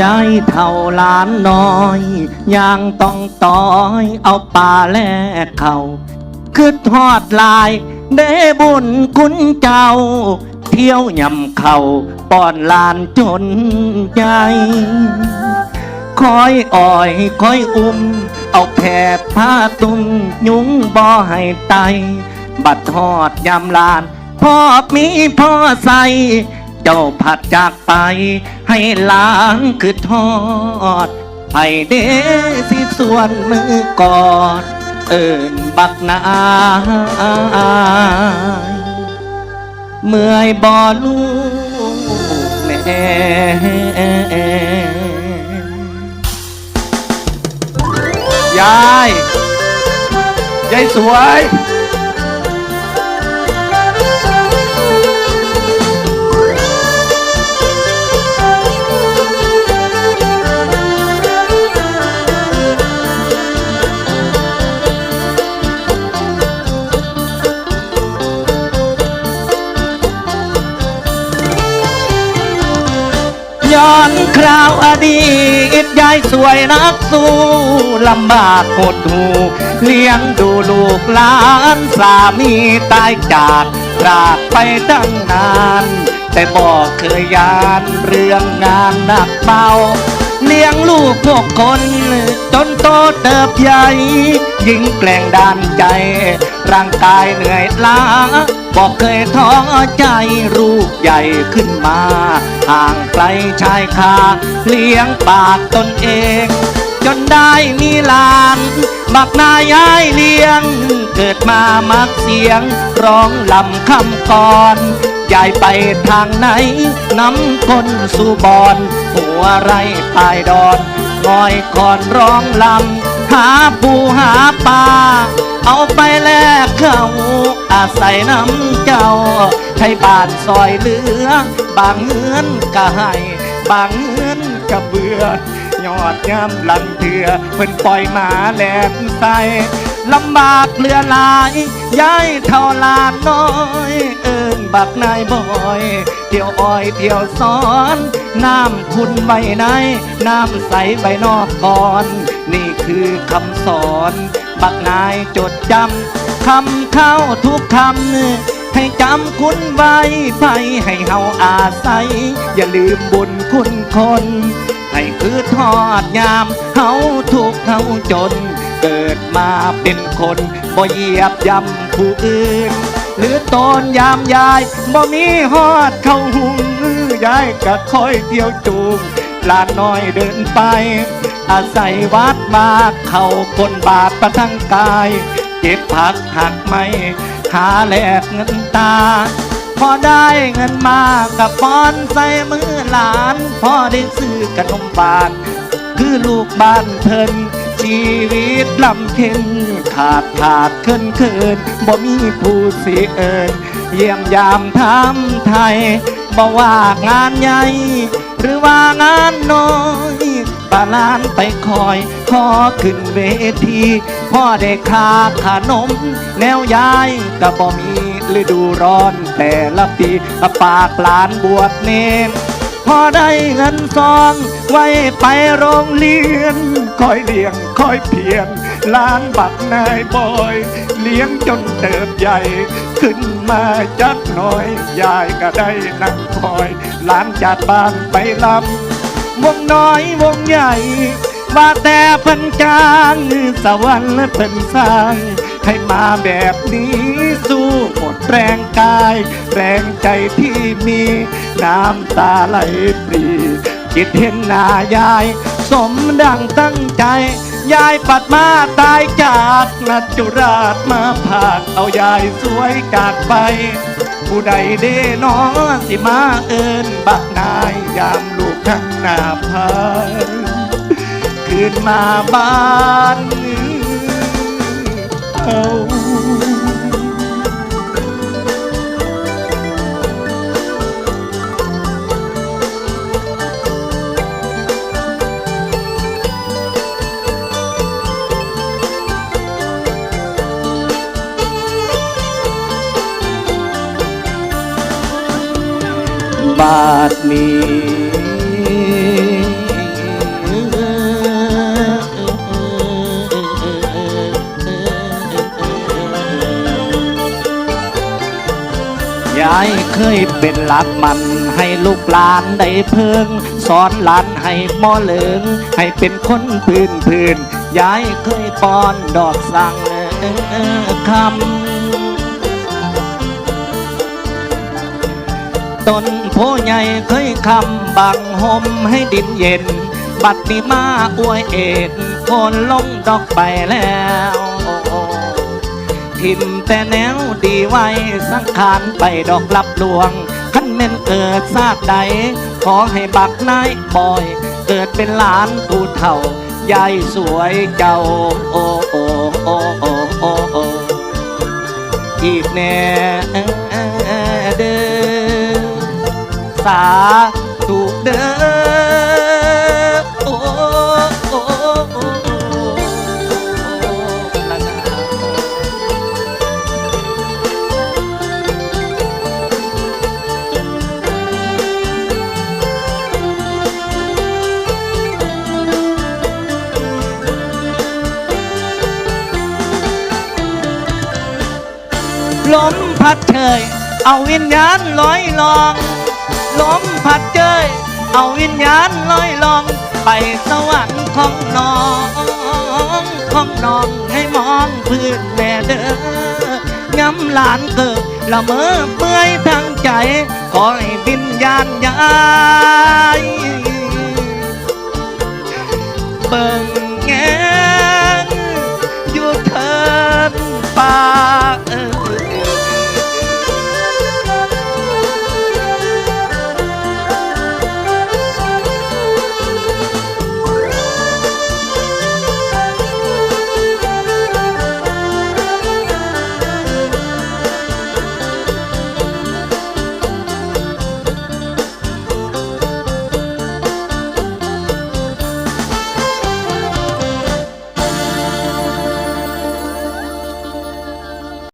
ยายเท่าหลานน้อยยังต้องต้อยเอาป่าแลกเขาคือทอดลายได้บุญคุณเจ้า เที่ยวยำเขาป้อนลานจนใจคอยอ่อยคอยอุ้ม เอาแผบผ้าตุ้มยุงบ่ให้ไต บัดทอดยำลานพ่อมีพ่อใส่ เจ้าผัดจากไป ให้ล้างคือทอดไผ่เดสิส่วนมือกอดเอิญบักนายเมื่อยบ่อลูกแม่ยาย ยายสวย อนคราวอดีตยายสวยนักสู้ลำบากหดหูเลี้ยงดูลูกหลานสามีตายจากจากไปตั้งนาน แต่บอกเคยยานเรื่องงานหนักเบา เลี้ยงลูกพวกคน จนโตเติบใหญ่ยิ่งแกล้งด้านใจ ร่างกายเหนื่อยล้าบอกเคยท้อใจรูปใหญ่ขึ้นมา ห่างไกลชายคา เลี้ยงปากตนเอง จนได้มีหลานบักนายายเลี้ยง เกิดมามักเสียง ร้องลำคำก่อน ยายไปทางไหนน้ำคนสู่บอนหัวไรปลายดอนงอยคอนร้องลำหาปูหาปลาเอาไปแลกเขาอาศัยน้ำเจ้าให้บ้านซอยเหลือ บางเงินก็ให้บางเงินก็เบื่อยอดย่ำลันเถือเพิ่นปล่อยหมาแหลมใส่ลำบากเหลือหลายย้ายเท่าลานน้อย เอิญบักนายบอย เที่ยวอ้อยเที่ยวสอน น้ำคุณใบในน้ำใสใบนอกก่อน นี่คือคำสอน บักนายจดจำคำเข้าทุกคำให้จำคุณไว้ไปให้เฮาอาศัย อย่าลืมบุญคุณคนให้คือทอดยามเฮาทุกเฮาจน เกิดมาเป็นคนบ่เหยียบย่ำผู้อื่น หรือตนยามยายบ่มีฮอดเข้าหุงยายก็คอยเที่ยวจูงลานน้อยเดินไป อาศัยวัดมาเข้าคนบาปประทั้งกาย เก็บผักหักไม่หาแลกเงินตา พอได้เงินมากับป้อนใส่มือหลาน พอได้ซื้อขนมบานคือลูกบ้านเพิ่น ชีวิตลำเค็นขาดขาดเคินเคินบ่มีผู้สิเอิญเยี่ยมยามทำไทยบ่ว่างานใหญ่ หรือว่างานน้อยปาลานไปคอย ขอขึ้นเวทีพ่อได้ค่าขนม แนวยายก็บ่มีฤดูร้อนแต่ละปีปากหลานบวชเนน พอได้เงินซอง ไว้ไปโรงเรียน คอยเลี้ยงคอยเพียรล้านบักนายบอย เลี้ยงจนเติบใหญ่ ขึ้นมาจักหน่อย ยายก็ได้นั่งคอยหลานจากบ้านไปลำวงน้อยวงใหญ่ ว่าแต่เพิ่นจ้างสวรรค์เพิ่นสร้าง ให้มาแบบนี้สู้หมดแรงกาย แรงใจที่มีน้ำตาไหลปรีคิดเห็นหน้ายาย สมดังตั้งใจ ยายปัดมาตายจากนัจุราชมาผากเอายายสวยจากไป ผู้ใดเด้นอสิมาเอินบักนายยามลูกทั้งหน้าพายคืนมาบ้านาตินี้ยายเคยเป็นหลักมันให้ลูกหลานได้เพิ่ง สอนหลานให้มอเหลิง ให้เป็นคนพื้นพื้นยายเคยป้อนดอกสั่งคำ ต้นโพใหญ่เคยคำบังห่มให้ดินเย็น บัดนี้มาอวยเอ็ดโคนลงดอกไปแล้ว ทิมแต่แนวดีไว้สังขารไปดอกลับลวงขันเม่นเกิดซากใด ขอให้บักนายบอย เกิดเป็นหลานผู้เฒ่ายายสวยเจ้าโอ้โอ้โอ้โอ้โอ้อีกแน่ สาธุเด้อโอ้โอ้โอ้ละนาลมพัดเชยเอาวิญญาณลอยลอง ลมพัดเจยเอาวิญญาณลอยลอง ไปสวรรค์ของน้องของน้องให้มองพื้นแม่เด้อย้ำหลานเกิดละเมอเปื่อยทั้งใจขอให้วิญญาณย้ายเบิ่งแงนอยู่เทินป่า